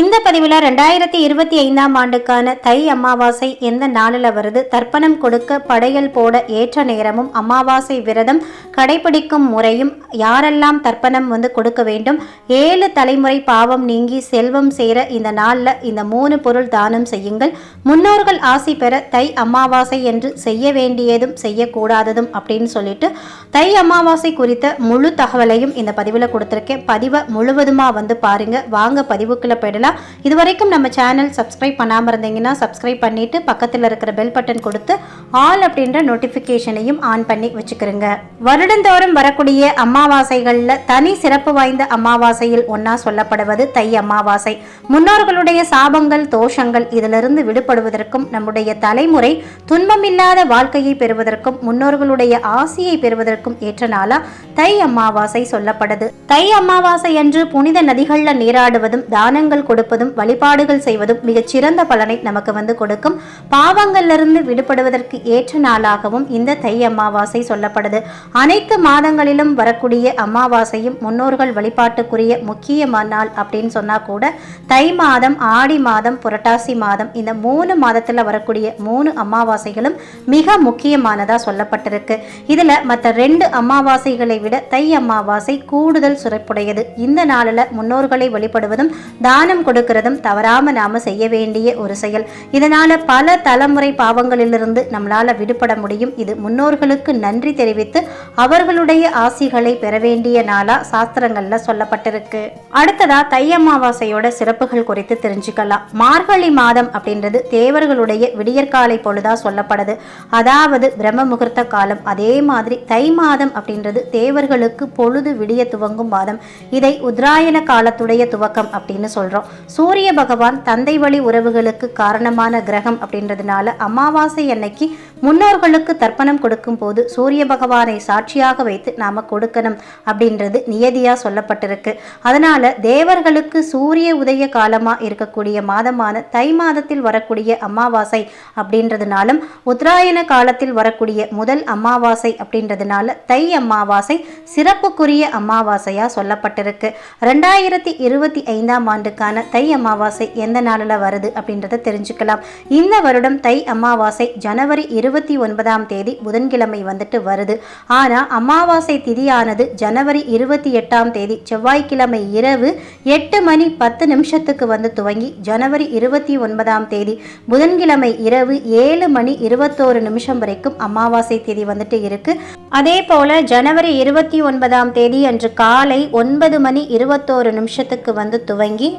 இந்த பதிவில் ரெண்டாயிரத்தி இருபத்தி ஐந்தாம் ஆண்டுக்கான தை அமாவாசை எந்த நாளில் வருது? தர்ப்பணம் கொடுக்க படையல் போட ஏற்ற நேரமும் அமாவாசை விரதம் கடைபிடிக்கும் முறையும் யாரெல்லாம் தர்ப்பணம் வந்து கொடுக்க வேண்டும்? ஏழு தலைமுறை பாவம் நீங்கி செல்வம் சேர இந்த நாளில் இந்த மூணு பொருள் தானம் செய்யுங்கள். முன்னோர்கள் ஆசி பெற தை அமாவாசை என்று செய்ய வேண்டியதும் செய்யக்கூடாததும் அப்படின்னு சொல்லிட்டு தை அமாவாசை குறித்த முழு தகவலையும் இந்த பதிவில் கொடுத்துருக்கேன். பதிவை முழுவதுமாக வந்து பாருங்க. வாங்க பதிவுக்குள்ள போயிடலாம். பண்ணிக்கலாம் இது வரைக்கும் நம்ம சேனல் சப்ஸ்கிரைப் பண்ணாமல் இருந்தீங்கன்னா சப்ஸ்கிரைப் பண்ணிவிட்டு பக்கத்தில் இருக்கிற பெல் பட்டன் கொடுத்து ஆல் அப்படின்ற நோட்டிஃபிகேஷனையும் ஆன் பண்ணி வச்சுக்கிறோங்க வருடந்தோறும் வரக்கூடிய அமாவாசைகளில் தனி சிறப்பு வாய்ந்த அமாவாசையில் ஒன்றா சொல்லப்படுவது தை அமாவாசை. முன்னோர்களுடைய சாபங்கள் தோஷங்கள் இதிலிருந்து விடுபடுவதற்கும் நம்முடைய தலைமுறை துன்பமில்லாத வாழ்க்கையை பெறுவதற்கும் முன்னோர்களுடைய ஆசையை பெறுவதற்கும் ஏற்ற நாளா தை அமாவாசை சொல்லப்படுது. தை அமாவாசை அன்று புனித நதிகளில் நீராடுவதும் தானங்கள் கொடு கொடுப்பதும் வழிபாடுகள் செய்வதும் மிகச் சிறந்த பலனை நமக்கு வந்து கொடுக்கும். பாவங்களிலிருந்து விடுபடுவதற்கு ஏற்ற நாளாகவும் இந்த தை அமாவாசை சொல்லப்படுது. அனைத்து மாதங்களிலும் வரக்கூடிய அமாவாசையும் முன்னோர்கள் வழிபாட்டுக்குரிய முக்கியமான நாள் அப்படின்னு சொன்னா கூட தை மாதம் ஆடி மாதம் புரட்டாசி மாதம் இந்த மூணு மாதத்துல வரக்கூடிய மூணு அமாவாசைகளும் மிக முக்கியமானதா சொல்லப்பட்டிருக்கு. இதுல மற்ற ரெண்டு அமாவாசைகளை விட தை அமாவாசை கூடுதல் சிறப்புடையது. இந்த நாளில் முன்னோர்களை வழிபடுவதும் தானம் கொடுக்கிறதும் தவறாம நாம செய்ய வேண்டிய ஒரு செயல். இதனால பல தலைமுறை பாவங்களிலிருந்து நம்மளால விடுபட முடியும். இது முன்னோர்களுக்கு நன்றி தெரிவித்து அவர்களுடைய ஆசிகளை பெற வேண்டிய நாளா சாஸ்திரங்கள்ல சொல்லப்பட்டிருக்கு. அடுத்ததா தை அமாவாசையோட சிறப்புகள் குறித்து தெரிஞ்சுக்கலாம். மார்கழி மாதம் அப்படின்றது தேவர்களுடைய விடியற்காலை பொழுதா சொல்லப்படுது. அதாவது பிரம்ம முகூர்த்த காலம். அதே மாதிரி தை மாதம் அப்படின்றது தேவர்களுக்கு பொழுது விடிய துவங்கும் மாதம். இதை உத்ராயண காலத்துடைய துவக்கம் அப்படின்னு சொல்றோம். சூரிய பகவான் தந்தை வழி உறவுகளுக்கு காரணமான கிரகம் அப்படின்றதுனால அமாவாசை அன்னைக்கு முன்னோர்களுக்கு தர்ப்பணம் கொடுக்கும் போது சூரிய பகவானை சாட்சியாக வைத்து நாம கொடுக்கணும் அப்படின்றது நியதியா சொல்லப்பட்டிருக்கு. அதனால தேவர்களுக்கு சூரிய உதய காலமா இருக்கக்கூடிய மாதமான தை மாதத்தில் வரக்கூடிய அமாவாசை அப்படின்றதுனாலும் உத்தராயண காலத்தில் வரக்கூடிய முதல் அமாவாசை அப்படின்றதுனால தை அமாவாசை சிறப்புக்குரிய அமாவாசையா சொல்லப்பட்டிருக்கு. ரெண்டாயிரத்தி இருபத்தி ஐந்தாம் ஆண்டுக்கான தை அமாவாசை எந்த நாளில் வருது அப்படின்றத தெரிஞ்சுக்கலாம். இந்த வருடம் தை அமாவாசை ஜனவரி இருபத்தி ஒன்பதாம் தேதி புதன்கிழமை வந்துட்டு வருது. ஆனால் அமாவாசை திதியானது ஜனவரி இருபத்தி எட்டாம் தேதி செவ்வாய்க்கிழமை இரவு எட்டு மணி பத்து நிமிஷத்துக்கு வந்து துவங்கி ஜனவரி இருபத்தி ஒன்பதாம் தேதி புதன்கிழமை இரவு ஏழு மணி இருபத்தோரு நிமிஷம் வரைக்கும் அமாவாசை தேதி வந்துட்டு இருக்கு. அதே போல ஜனவரி இருபத்தி ஒன்பதாம் தேதி அன்று காலை ஒன்பது மணி இருபத்தோரு நிமிஷத்துக்கு வந்து துவங்கி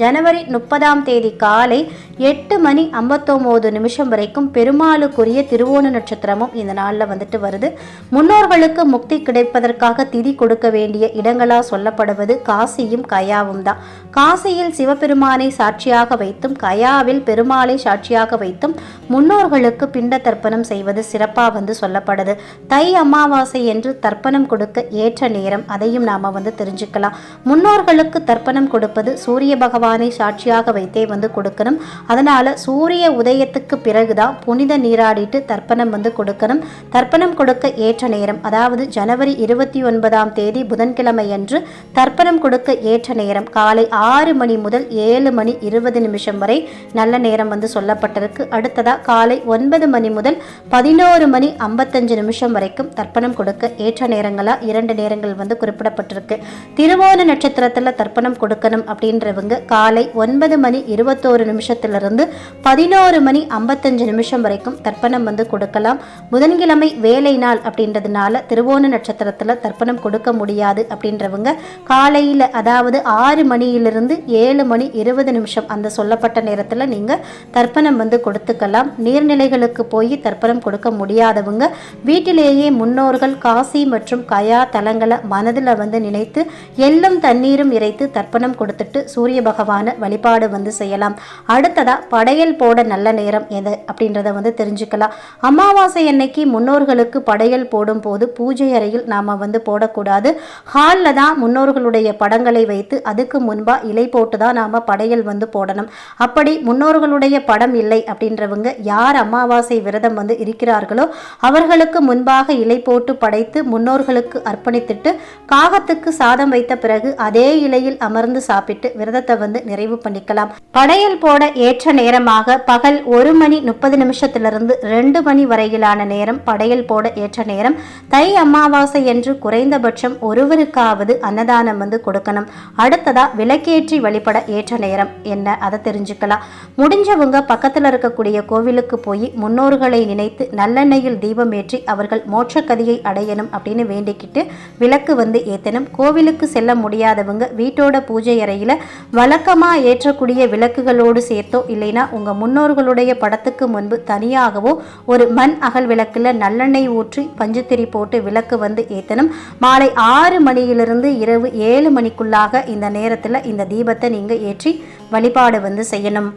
ஜனவரி முப்பதாம் தேதி காலை எட்டு மணி ஐம்பத்தொம்போது நிமிஷம் வரைக்கும் பெருமாளுக்குரிய திருவோண நட்சத்திரமும் இந்த நாளில் வந்துட்டு வருது. முன்னோர்களுக்கு முக்தி கிடைப்பதற்காக திதி கொடுக்க வேண்டிய இடங்களாக சொல்லப்படுவது காசியும் கயாவும் தான். காசியில் சிவபெருமானை சாட்சியாக வைத்தும் கயாவில் பெருமாளை சாட்சியாக வைத்தும் முன்னோர்களுக்கு பிண்ட தர்ப்பணம் செய்வது சிறப்பாக வந்து சொல்லப்படுது. தை அமாவாசை என்று தர்ப்பணம் கொடுக்க ஏற்ற நேரம் அதையும் நாம வந்து தெரிஞ்சுக்கலாம். முன்னோர்களுக்கு தர்ப்பணம் கொடுப்பது சூரிய பகவான் சாட்சியாக வைத்தே வந்து கொடுக்கணும். அதனால சூரிய உதயத்துக்கு பிறகுதான் புனித நீராடிட்டு தர்ப்பணம் வந்து கொடுக்கணும். தர்ப்பணம் கொடுக்க ஏற்ற நேரம் அதாவது ஜனவரி இருபத்தி ஒன்பதாம் தேதி புதன்கிழமை அன்று தர்ப்பணம் கொடுக்க ஏற்ற நேரம் காலை ஆறு மணி முதல் ஏழு மணி இருபது நிமிஷம் வரை நல்ல நேரம் வந்து சொல்லப்பட்டிருக்கு. அடுத்ததா காலை ஒன்பது மணி முதல் பதினோரு மணி ஐம்பத்தஞ்சு நிமிஷம் வரைக்கும் தர்ப்பணம் கொடுக்க ஏற்ற நேரங்களா இரண்டு நேரங்கள் வந்து குறிப்பிடப்பட்டிருக்கு. திருவோண நட்சத்திரத்துல தர்ப்பணம் கொடுக்கணும் அப்படின்றவங்க காலை ஒன்பது மணி இருபத்தோரு நிமிஷத்திலிருந்து பதினோரு மணி ஐம்பத்தஞ்சு நிமிஷம் வரைக்கும் தர்ப்பணம் வந்து கொடுக்கலாம். புதன்கிழமை வேலை நாள் அப்படின்றதுனால திருவோண நட்சத்திரத்தில் தர்ப்பணம் கொடுக்க முடியாது அப்படின்றவங்க காலையில் அதாவது ஆறு மணியிலிருந்து ஏழு மணி இருபது நிமிஷம் அந்த சொல்லப்பட்ட நேரத்தில் நீங்கள் தர்ப்பணம் வந்து கொடுத்துக்கலாம். நீர்நிலைகளுக்கு போய் தர்ப்பணம் கொடுக்க முடியாதவங்க வீட்டிலேயே முன்னோர்கள் காசி மற்றும் கயா தலங்களை மனதில் வந்து நினைத்து எல்லும் தண்ணீரும் இறைத்து தர்ப்பணம் கொடுத்துட்டு சூரிய பகவானை வழிபாடு வந்து செய்யலாம். அடுத்ததா படையல் போட நல்ல நேரம் எது அப்படின்றத வந்து தெரிஞ்சுக்கலாம். அமாவாசை அன்னைக்கு முன்னோர்களுக்கு படையல் போடும் போது பூஜை அறையில் நாம் வந்து போடக்கூடாது. ஹாலில் தான் முன்னோர்களுடைய படங்களை வைத்து அதுக்கு முன்பாக இலை போட்டு தான் நாம் படையல் வந்து போடணும். அப்படி முன்னோர்களுடைய படம் இல்லை அப்படின்றவங்க யார் அமாவாசை விரதம் வந்து இருக்கிறார்களோ அவர்களுக்கு முன்பாக இலை போட்டு படைத்து முன்னோர்களுக்கு அர்ப்பணித்துட்டு காகத்துக்கு சாதம் வைத்த பிறகு அதே இலையில் அமர்ந்து சாப்பிட்டு விரதத்தை வந்து நிறைவு பண்ணிக்கலாம். படையல் போட ஏற்ற நேரமாக பகல் ஒரு மணி முப்பது நிமிஷத்திலிருந்து ரெண்டு மணி வரையிலான நேரம் படையல் போட ஏற்ற நேரம். தை அமாவாசை என்று குறைந்தபட்சம் ஒருவருக்காவது அன்னதானம் வந்து கொடுக்கணும். அடுத்ததா விளக்கேற்றி வழிபட ஏற்ற நேரம். என்ன? அதை தெரிஞ்சுக்கலாம். முடிஞ்சவங்க பக்கத்தில் இருக்கக்கூடிய கோவிலுக்கு போய் முன்னோர்களை நினைத்து நல்லெண்ணெயில் தீபம் ஏற்றி அவர்கள் மோட்சக்கதியை அடையணும் அப்படின்னு வேண்டிக்கிட்டு விளக்கு வந்து ஏற்றணும் கோவிலுக்கு செல்ல முடியாதவங்க வீட்டோட பூஜை அறையில் வள வழக்கமாக ஏற்றக்கூடிய விளக்குகளோடு சேர்த்தோ இல்லைன்னா உங்கள் முன்னோர்களுடைய படத்துக்கு முன்பு தனியாகவோ ஒரு மண் அகல் விளக்கில் நல்லெண்ணெய் ஊற்றி பஞ்சுத்திரி போட்டு விளக்கு வந்து ஏற்றணும் மாலை ஆறு மணியிலிருந்து இரவு ஏழு மணிக்குள்ளாக இந்த நேரத்தில் இந்த தீபத்தை நீங்கள் ஏற்றி வழிபாடு வந்து செய்யணும்.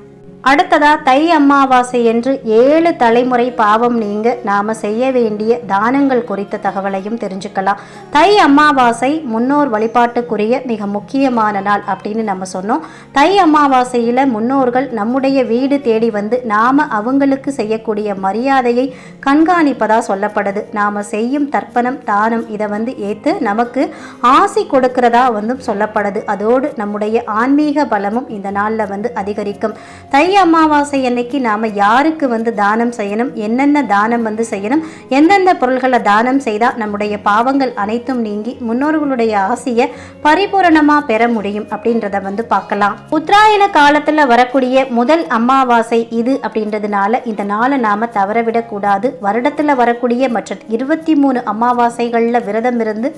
அடுத்ததா தை அமாவாசை என்று ஏழு தலைமுறை பாவம் நீங்க நாம செய்ய வேண்டிய தானங்கள் குறித்த தகவலையும் தெரிஞ்சுக்கலாம். தை அமாவாசை முன்னோர் வழிபாட்டுக்குரிய மிக முக்கியமான நாள் அப்படின்னு நம்ம சொன்னோம். தை அமாவாசையில முன்னோர்கள் நம்முடைய வீடு தேடி வந்து நாம அவங்களுக்கு செய்யக்கூடிய மரியாதையை கண்காணிப்பதா சொல்லப்படுது. நாம செய்யும் தர்ப்பணம் தானம் இதை வந்து ஏத்து நமக்கு ஆசி கொடுக்கிறதா வந்து சொல்லப்படுது. அதோடு நம்முடைய ஆன்மீக பலமும் இந்த நாளில் வந்து அதிகரிக்கும். தை அமாவாசை அன்னைக்கு நாம் யாருக்கு வந்து தானம் செய்யணும்? என்னென்ன தானம் வந்து செய்யணும்? எந்தெந்த பொருள்களை தானம் செய்தால் நம்முடைய பாவங்கள் அனைத்தும் நீங்கி முன்னோர்களுடைய ஆசையை பரிபூரணமாக பெற முடியும் அப்படின்றத வந்து பார்க்கலாம். உத்தராயண காலத்தில் வரக்கூடிய முதல் அமாவாசை இது அப்படின்றதுனால இந்த நாளை நாம் தவறவிடக்கூடாது. வருடத்தில் வரக்கூடிய மற்ற இருபத்தி மூணு அமாவாசைகளில் விரதம் இருந்து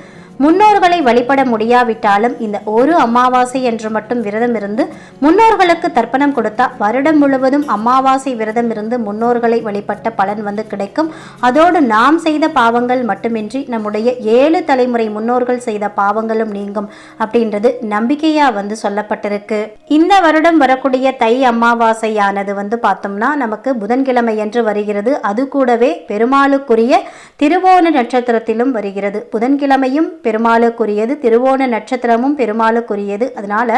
முன்னோர்களை வழிபட முடியாவிட்டாலும் இந்த ஒரு அமாவாசை என்று மட்டும் விரதம் இருந்து முன்னோர்களுக்கு தர்ப்பணம் கொடுத்தா வருடம் முழுவதும் அமாவாசை விரதம் இருந்து முன்னோர்களை வழிபட்ட பலன் வந்து கிடைக்கும். அதோடு நாம் செய்த பாவங்கள் மட்டுமின்றி நம்முடைய ஏழு தலைமுறை முன்னோர்கள் செய்த பாவங்களும் நீங்கும் அப்படின்றது நம்பிக்கையா வந்து சொல்லப்பட்டிருக்கு. இந்த வருடம் வரக்கூடிய தை அமாவாசையானது வந்து பார்த்தோம்னா நமக்கு புதன்கிழமை என்று வருகிறது. அது கூடவே பெருமாளுக்குரிய திருவோண நட்சத்திரத்திலும் வருகிறது. புதன்கிழமையும் பெருமாளுக்குரியது திருவோண நட்சத்திரமும் பெருமாளுக்குரியது. அதனால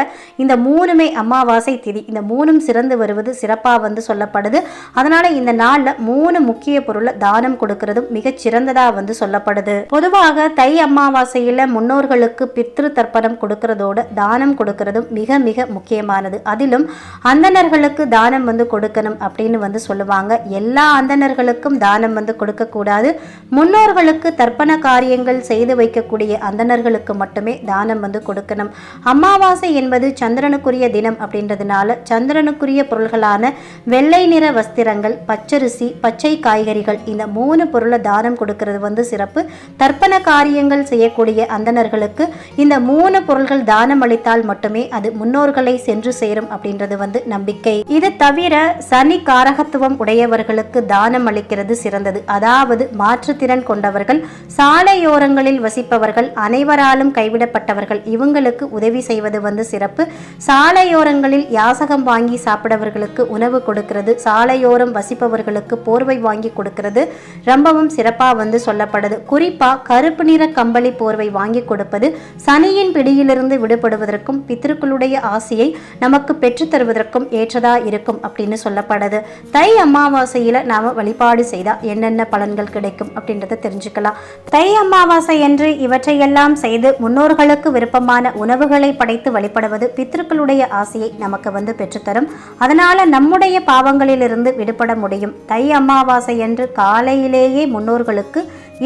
இந்த மூணுமே அமாவாசை திதி இந்த மூணும் சிறந்து வருவது சிறப்பாக வந்து சொல்லப்படுது. அதனால இந்த நாளில் மூணு முக்கிய பொருளை தானம் கொடுக்கறதும் மிகச் சிறந்ததாக வந்து சொல்லப்படுது. பொதுவாக தை அமாவாசையில் முன்னோர்களுக்கு பித்ரு தர்ப்பணம் கொடுக்கறதோட தானம் கொடுக்கறதும் மிக மிக முக்கியமானது. அதிலும் அந்தனர்களுக்கு தானம் வந்து கொடுக்கணும் அப்படின்னு வந்து சொல்லுவாங்க. எல்லா அந்தணர்களுக்கும் தானம் வந்து கொடுக்கக்கூடாது முன்னோர்களுக்கு தர்ப்பண காரியங்கள் செய்து வைக்கக்கூடிய அந்தணர்களுக்கு மட்டுமே தானம் வந்து கொடுக்கணும். அமாவாசை என்பது சந்திரனுக்குரிய தினம் அப்படின்றதுனால சந்திரனுக்குரிய பொருள்களான வெள்ளை நிற வஸ்திரங்கள் பச்சரிசி பச்சை காய்கறிகள் இந்த மூணு பொருளை தானம் கொடுக்கிறது வந்து சிறப்பு. தர்ப்பண காரியங்கள் செய்யக்கூடிய அந்தணர்களுக்கு இந்த மூணு பொருள்கள் தானம் அளித்தால் மட்டுமே அது முன்னோர்களை சென்று சேரும் அப்படின்றது வந்து நம்பிக்கை. இது தவிர சனி காரகத்துவம் உடையவர்களுக்கு தானம் அளிக்கிறது சிறந்தது. அதாவது மாற்றுத்திறன் கொண்டவர்கள் சாலையோரங்களில் வசிப்பவர்கள் அனைவராலும் கைவிடப்பட்டவர்கள். இவங்களுக்கு உதவி செய்வது வந்து சிறப்பு. சாலையோரங்களில் யாசகம் வாங்கி சாப்பிடவர்களுக்கு உணவு கொடுக்கிறது. சாலையோரம் வசிப்பவர்களுக்கு போர்வை வாங்கி கொடுக்கிறது. ரொம்பவும் சிறப்பாக வந்து சொல்லப்படுது. குறிப்பாக கருப்பு நிற கம்பளி போர்வை வாங்கி கொடுப்பது சனியின் பிடியிலிருந்து விடுபடுவதற்கும் பித்திருக்களுடைய ஆசையை நமக்கு பெற்று தருவதற்கும் ஏற்றதா இருக்கும் அப்படின்னு சொல்லப்படுது. தை அமாவாசையில் நாம வழிபாடு செய்தால் என்னென்ன பலன்கள் கிடைக்கும் அப்படின்றத தெரிஞ்சுக்கலாம். தை அமாவாசை என்று இவற்றை இவற்றையெல்லாம் செய்து முன்னோர்களுக்கு விருப்பமான உணவுகளை படைத்து வழிபடுவது பித்திருக்களுடைய ஆசையை நமக்கு வந்து பெற்றுத்தரும். அதனால நம்முடைய பாவங்களிலிருந்து விடுபட முடியும். தை அமாவாசை என்று காலையிலேயே முன்னோர்களுக்கு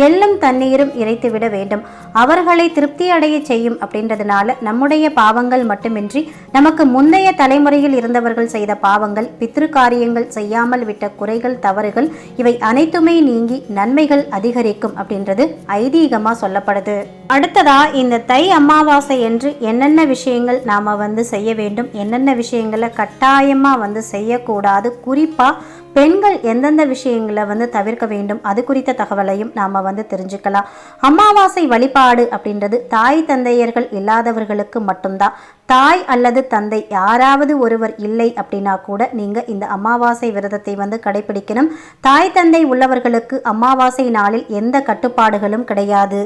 எள்ளும் தண்ணீரும் இறைத்துவிட வேண்டும். அவர்களை திருப்தி அடைய செய்யும் அப்படின்றதுனால நம்முடைய பாவங்கள் மட்டுமின்றி நமக்கு முந்தைய தலைமுறையில் இருந்தவர்கள் செய்த பாவங்கள் பித்ரு காரியங்கள் செய்யாமல் விட்ட குறைகள் தவறுகள் இவை அனைத்துமே நீங்கி நன்மைகள் அதிகரிக்கும் அப்படின்றது ஐதீகமாக சொல்லப்படுது. அடுத்ததா இந்த தை அமாவாசை என்று என்னென்ன விஷயங்கள் நாம் வந்து செய்ய வேண்டும் என்னென்ன விஷயங்களை கட்டாயமாக வந்து செய்யக்கூடாது குறிப்பாக பெண்கள் எந்தெந்த விஷயங்களை வந்து தவிர்க்க வேண்டும் அது குறித்த தகவலையும் நாம் வந்து தெரிஞ்சுக்கலாம். அமாவாசை வழிபாடு அப்படின்றது தாய் தந்தையர்கள் இல்லாதவர்களுக்கு மட்டும்தான். தாய் அல்லது தந்தை யாராவது ஒருவர் இல்லை அப்படின்னா கூட நீங்கள் இந்த அமாவாசை விரதத்தை வந்து கடைபிடிக்கணும். தாய் தந்தை உள்ளவர்களுக்கு அமாவாசை நாளில் எந்த கட்டுப்பாடுகளும் கிடையாது.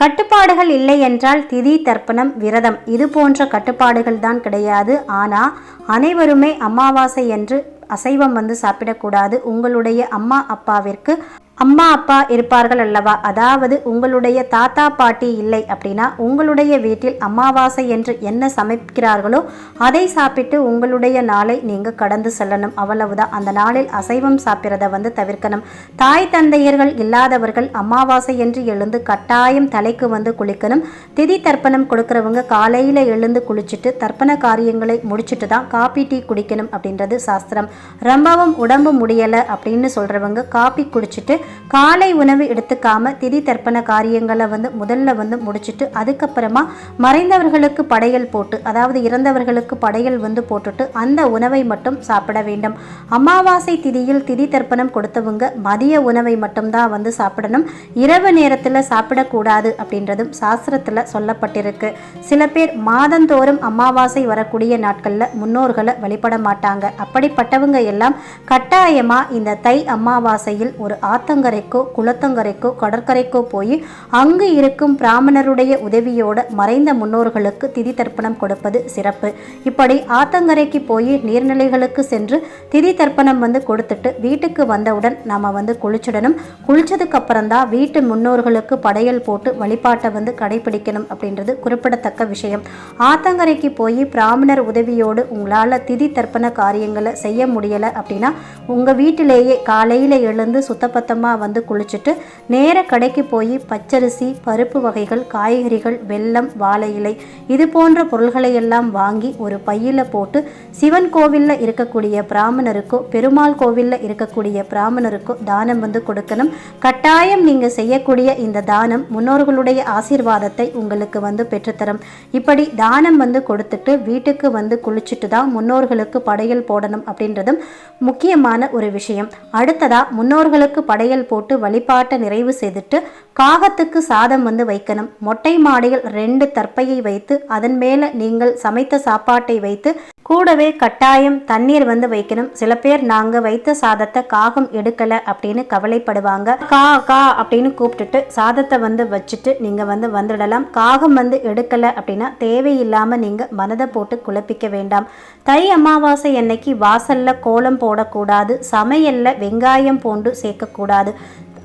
கட்டுப்பாடுகள் இல்லை என்றால் திதி தர்ப்பணம் விரதம். இது போன்ற கட்டுப்பாடுகள் தான் கிடையாது. ஆனால் அனைவருமே அமாவாசை என்று அசைவம் வந்து சாப்பிடக்கூடாது. உங்களுடைய அம்மா அப்பாவிற்கு அம்மா அப்பா இருப்பார்கள் அல்லவா? அதாவது உங்களுடைய தாத்தா பாட்டி இல்லை அப்படின்னா உங்களுடைய வீட்டில் அமாவாசை என்று என்ன சமைக்கிறார்களோ அதை சாப்பிட்டு உங்களுடைய நாளை நீங்கள் கடந்து செல்லணும். அவ்வளவுதான். அந்த நாளில் அசைவம் சாப்பிட்றத வந்து தவிர்க்கணும். தாய் தந்தையர்கள் இல்லாதவர்கள் அமாவாசை என்று எழுந்து கட்டாயம் தலைக்கு வந்து குளிக்கணும். திதி தர்ப்பணம் கொடுக்குறவங்க காலையில் எழுந்து குளிச்சுட்டு தர்ப்பண காரியங்களை முடிச்சுட்டு தான் காப்பி டீ குடிக்கணும் அப்படின்றது சாஸ்திரம். ரொம்பவும் உடம்பு முடியலை அப்படின்னு சொல்கிறவங்க காப்பி குடிச்சிட்டு காலை உணவு எடுத்துக்காம திதி தர்ப்பண காரியங்களை வந்து முதல்ல வந்து முடிச்சுட்டு அதுக்கப்புறமா மறைந்தவர்களுக்கு படையல் போட்டு அதாவது இறந்தவர்களுக்கு படையல் வந்து போட்டுட்டு அந்த உணவை மட்டும் சாப்பிட வேண்டும். அமாவாசை திதியில் திதி தர்ப்பணம் கொடுத்தவங்க மதிய உணவை மட்டும்தான் வந்து சாப்பிடணும். இரவு நேரத்தில் சாப்பிடக்கூடாது அப்படின்றதும் சாஸ்திரத்தில் சொல்லப்பட்டிருக்கு. சில பேர் மாதந்தோறும் அமாவாசை வரக்கூடிய நாட்களில் முன்னோர்களை வழிபட மாட்டாங்க. அப்படிப்பட்டவங்க எல்லாம் கட்டாயமாக இந்த தை அமாவாசையில் ஒரு ஆத்த ஆத்தங்கரைக்கோ குளத்தங்கரைக்கோ கடற்கரைக்கோ போய் அங்கு இருக்கும் பிராமணருடைய உதவியோட மறைந்த முன்னோர்களுக்கு திதி தர்ப்பணம் கொடுப்பது சிறப்பு. இப்படி ஆத்தங்கரைக்கு போய் நீர்நிலைகளுக்கு சென்று திதி தர்ப்பணம் வந்து கொடுத்துட்டு வீட்டுக்கு வந்தவுடன் நம்ம வந்து குளிச்சிடணும். குளிச்சதுக்கு அப்புறம் தான் வீட்டு முன்னோர்களுக்கு படையல் போட்டு வழிபாட்டை வந்து கடைபிடிக்கணும் அப்படின்றது குறிப்பிடத்தக்க விஷயம். ஆத்தங்கரைக்கு போய் பிராமணர் உதவியோடு உங்களால் திதி தர்ப்பண காரியங்களை செய்ய முடியலை அப்படின்னா உங்கள் வீட்டிலேயே காலையில் எழுந்து அம்மா வந்து குளிச்சுட்டு நேர கடைக்கு போய் பச்சரிசி பருப்பு வகைகள் காய்கறிகள் வெல்லம் வாழை இலை இது போன்ற பொருள்களை எல்லாம் வாங்கி ஒரு பையில் போட்டு சிவன் கோவிலில் இருக்கக்கூடிய பிராமணருக்கோ பெருமாள் கோவிலில் இருக்கக்கூடிய பிராமணருக்கோ தானம் வந்து கொடுக்கணும். கட்டாயம் நீங்கள் செய்யக்கூடிய இந்த தானம் முன்னோர்களுடைய ஆசீர்வாதத்தை உங்களுக்கு வந்து பெற்றுத்தரும். இப்படி தானம் வந்து கொடுத்துட்டு வீட்டுக்கு வந்து குளிச்சுட்டு தான் முன்னோர்களுக்கு படையல் போடணும் அப்படின்றதும் முக்கியமான ஒரு விஷயம். அடுத்ததா முன்னோர்களுக்கு படையல் போட்டு வழிபாட்டை நிறைவு செய்துட்டு காகத்துக்கு சாதம் வந்து வைக்கணும். மொட்டை மாடியில் ரெண்டு தர்ப்பையை வைத்து அதன் மேலே நீங்கள் சமைத்த சாப்பாட்டை வைத்து கூடவே கட்டாயம் தண்ணீர் வந்து வைக்கணும். சில பேர் நாங்கள் வைத்த சாதத்தை காகம் எடுக்கலை அப்படின்னு கவலைப்படுவாங்க. கா கா அப்படின்னு கூப்பிட்டுட்டு சாதத்தை வந்து வச்சுட்டு நீங்கள் வந்து வந்துடலாம். காகம் வந்து எடுக்கலை அப்படின்னா தேவையில்லாமல் நீங்கள் மனதை போட்டு குழப்பிக்க வேண்டாம். தை அமாவாசை அன்னைக்கு வாசலில் கோலம் போடக்கூடாது. சமையலில் வெங்காயம் பூண்டு சேர்க்கக்கூடாது.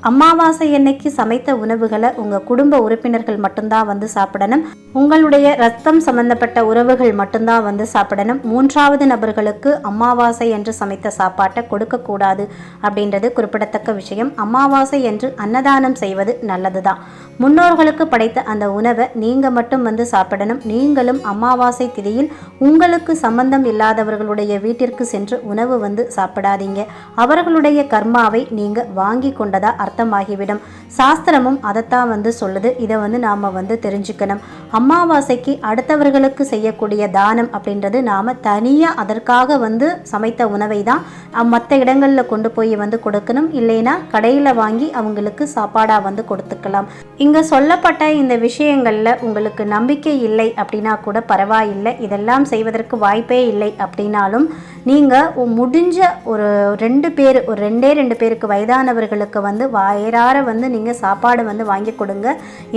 அமாவாசை அன்னைக்கு சமைத்த உணவுகளை உங்கள் குடும்ப உறுப்பினர்கள் மட்டும்தான் வந்து சாப்பிடணும். உங்களுடைய ரத்தம் சம்பந்தப்பட்ட உறவுகள் மட்டும்தான் வந்து சாப்பிடணும். மூன்றாவது நபர்களுக்கு அமாவாசை என்று சமைத்த சாப்பாட்டை கொடுக்கக்கூடாது அப்படின்றது குறிப்பிடத்தக்க விஷயம். அமாவாசை என்று அன்னதானம் செய்வது நல்லது தான் முன்னோர்களுக்கு படைத்த அந்த உணவை நீங்கள் மட்டும் வந்து சாப்பிடணும். நீங்களும் அமாவாசை திதியில் உங்களுக்கு சம்பந்தம் இல்லாதவர்களுடைய வீட்டிற்கு சென்று உணவு வந்து சாப்பிடாதீங்க. அவர்களுடைய கர்மாவை நீங்கள் வாங்கி கொண்டதா அர்த்தமாகிவிடும். சாஸ்திரமும் அதைத்தான் வந்து சொல்லுது. இதை வந்து நாம் வந்து தெரிஞ்சுக்கணும். அமாவாசைக்கு அடுத்தவர்களுக்கு செய்யக்கூடிய தானம் அப்படின்றது நாம் தனியாக அதற்காக வந்து சமைத்த உணவை தான் மற்ற இடங்களில் கொண்டு போய் வந்து கொடுக்கணும். இல்லைன்னா கடையில் வாங்கி அவங்களுக்கு சாப்பாடாக வந்து கொடுத்துக்கலாம். இங்கே சொல்லப்பட்ட இந்த விஷயங்களில் உங்களுக்கு நம்பிக்கை இல்லை அப்படின்னா கூட பரவாயில்லை. இதெல்லாம் செய்வதற்கு வாய்ப்பே இல்லை அப்படின்னாலும் நீங்கள் முடிஞ்ச ஒரு ரெண்டு பேர் ஒரு ரெண்டே ரெண்டு பேருக்கு வயதானவர்களுக்கு வந்து வயிறார வந்து நீங்கள் சாப்பாடு வந்து வாங்கி கொடுங்க.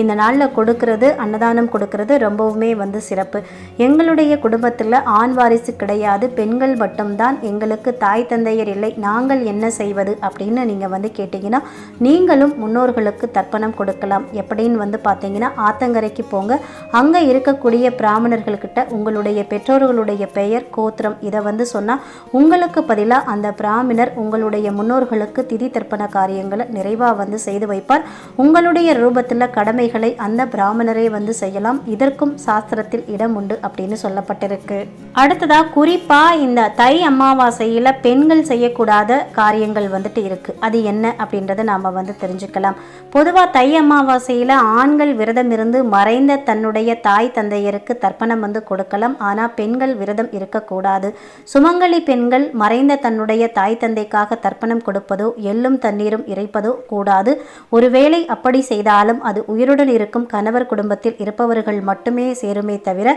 இந்த நாளில் கொடுக்கறது அன்னதானம் கொடுக்கறது ரொம்பவுமே வந்து சிறப்பு. எங்களுடைய குடும்பத்தில் ஆண் வாரிசு கிடையாது பெண்கள் மட்டும்தான். எங்களுக்கு தாய் தந்தையர் இல்லை நாங்கள் என்ன செய்வது அப்படின்னு நீங்கள் வந்து கேட்டிங்கன்னா நீங்களும் முன்னோர்களுக்கு தர்ப்பணம் கொடுக்கலாம். எப்படின்னு வந்து பார்த்தீங்கன்னா ஆத்தங்கரைக்கு போங்க. அங்கே இருக்கக்கூடிய பிராமணர்கள்கிட்ட உங்களுடைய பெற்றோர்களுடைய பெயர் கோத்திரம் இதை வந்து சொன்னால் உங்களுக்கு பதிலாக அந்த பிராமணர் உங்களுடைய முன்னோர்களுக்கு திதி தர்ப்பண காரியங்களை நிறைவு வந்து செய்து வைப்பார். உங்களுடைய ரூபத்தில் கடமைகளை அந்த பிராமணரே வந்து செய்யலாம். இதற்கும் சாஸ்திரத்தில் இடம் உண்டு அப்படின்னு சொல்லப்பட்டிருக்கு. அடுத்ததா குறிப்பா இந்த தை அமாவாசையில பெண்கள் செய்யக்கூடாத காரியங்கள் வந்துட்டு இருக்கு. அது என்ன அப்படின்றத நாம வந்து தெரிஞ்சுக்கலாம். பொதுவா தை அமாவாசையில ஆண்கள் விரதம் இருந்து மறைந்த தன்னுடைய தாய் தந்தையருக்கு தர்ப்பணம் வந்து கொடுக்கலாம். ஆனா பெண்கள் விரதம் இருக்கக்கூடாது. சுமங்கலி பெண்கள் மறைந்த தன்னுடைய தாய் தந்தைக்காக தர்ப்பணம் கொடுப்பதோ எள்ளும் தண்ணீரும் இறைப்பதோ கூடாது. ஒருவேளை அப்படி செய்தாலும் அது உயிருடன் இருக்கும் கணவர் குடும்பத்தில் இருப்பவர்கள் மட்டுமே சேருமே தவிர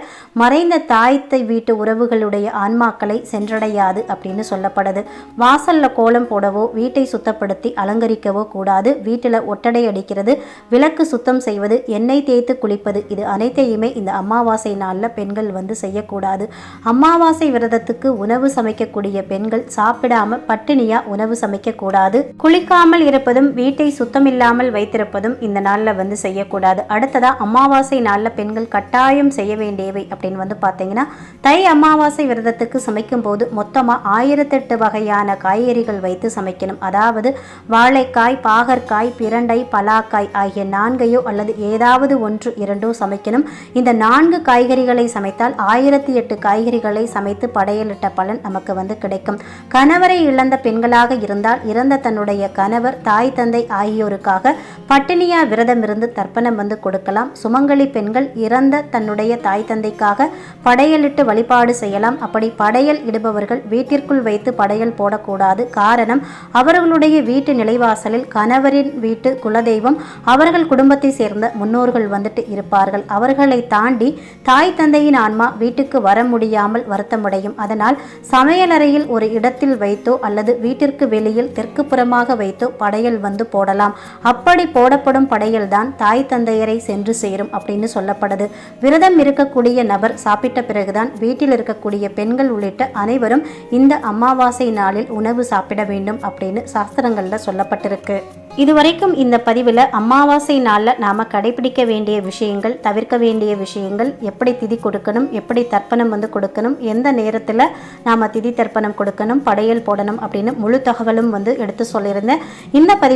மறைந்த தாய்த்தை வீட்டு உறவுகளுடைய ஆன்மாக்களை சென்றடையாது அப்படின்னு சொல்லப்படுது. வாசல்ல கோலம் போடவோ வீட்டை சுத்தப்படுத்தி அலங்கரிக்கவோ கூடாது. வீட்டில் ஒட்டடை அடிக்கிறது விளக்கு சுத்தம் செய்வது எண்ணெய் தேய்த்து குளிப்பது இது அனைத்தையுமே இந்த அமாவாசை நாளில் பெண்கள் வந்து செய்யக்கூடாது. அமாவாசை விரதத்துக்கு உணவு சமைக்கக்கூடிய பெண்கள் சாப்பிடாம பட்டினியா உணவு சமைக்கக்கூடாது. குளிக்காமல் இருப்பதும் வீட்டை சுத்தமில்லாமல் வைத்திருப்பதும் இந்த நாளில் வந்து செய்யக்கூடாது. அடுத்ததாக அமாவாசை நாளில் பெண்கள் கட்டாயம் செய்ய வேண்டியவை அப்படின்னு வந்து பார்த்தீங்கன்னா தை அமாவாசை விரதத்துக்கு சமைக்கும் போது மொத்தமாக ஆயிரத்தெட்டு வகையான காய்கறிகள் வைத்து சமைக்கணும். அதாவது வாழைக்காய் பாகற்காய் பிரண்டை பலாக்காய் ஆகிய நான்கையோ அல்லது ஏதாவது ஒன்று இரண்டோ சமைக்கணும். இந்த நான்கு காய்கறிகளை சமைத்தால் ஆயிரத்தி எட்டு காய்கறிகளை சமைத்து படையலிட்ட பலன் நமக்கு வந்து கிடைக்கும். கணவரை இழந்த பெண்களாக இருந்தால் இறந்த தன்னுடைய கணவர் தாய் தந்தை ஆகியோருக்காக பட்டினியா விரதமிருந்து தர்ப்பணம் வந்து கொடுக்கலாம். சுமங்கலி பெண்கள் இறந்த தன்னுடைய தாய் தந்தைக்காக படையலிட்டு வழிபாடு செய்யலாம். அப்படி படையல் இடுபவர்கள் வீட்டிற்குள் வைத்து படையல் போடக்கூடாது. காரணம் அவர்களுடைய வீட்டு நிலைவாசலில் கணவரின் வீட்டு குலதெய்வம் அவர்கள் குடும்பத்தை சேர்ந்த முன்னோர்கள் வந்துட்டு இருப்பார்கள். அவர்களை தாண்டி தாய் தந்தையின் ஆன்மா வீட்டுக்கு வர முடியாமல் வருத்தமடையும். அதனால் சமையலறையில் ஒரு இடத்தில் வைத்தோ அல்லது வீட்டிற்கு வெளியில் தெற்கு புறமாக வைத்தோ படையல் வந்து போடலாம். அப்படி போடப்படும் படையல் தான் தாய் தந்தையரை சென்று சேரும் அப்படின்னு சொல்லப்படுது. விரதம் இருக்கக்கூடிய நபர் சாப்பிட்ட பிறகுதான் வீட்டில் இருக்கக்கூடிய பெண்கள் உள்ளிட்ட அனைவரும் இந்த அமாவாசை நாளில் உணவு சாப்பிட வேண்டும் அப்படின்னு சாஸ்திரங்களில் சொல்லப்பட்டிருக்கு. இதுவரைக்கும் இந்த பதிவில் அமாவாசை நாளில் நாம் கடைபிடிக்க வேண்டிய விஷயங்கள் தவிர்க்க வேண்டிய விஷயங்கள் எப்படி திதி கொடுக்கணும் எப்படி தர்ப்பணம் வந்து கொடுக்கணும் எந்த நேரத்தில் நாம் திதி தர்ப்பணம் கொடுக்கணும் படையல் போடணும் அப்படின்னு முழு தகவலும் வந்து எடுத்து சொல்லியிருந்தேன். இந்த பதிவு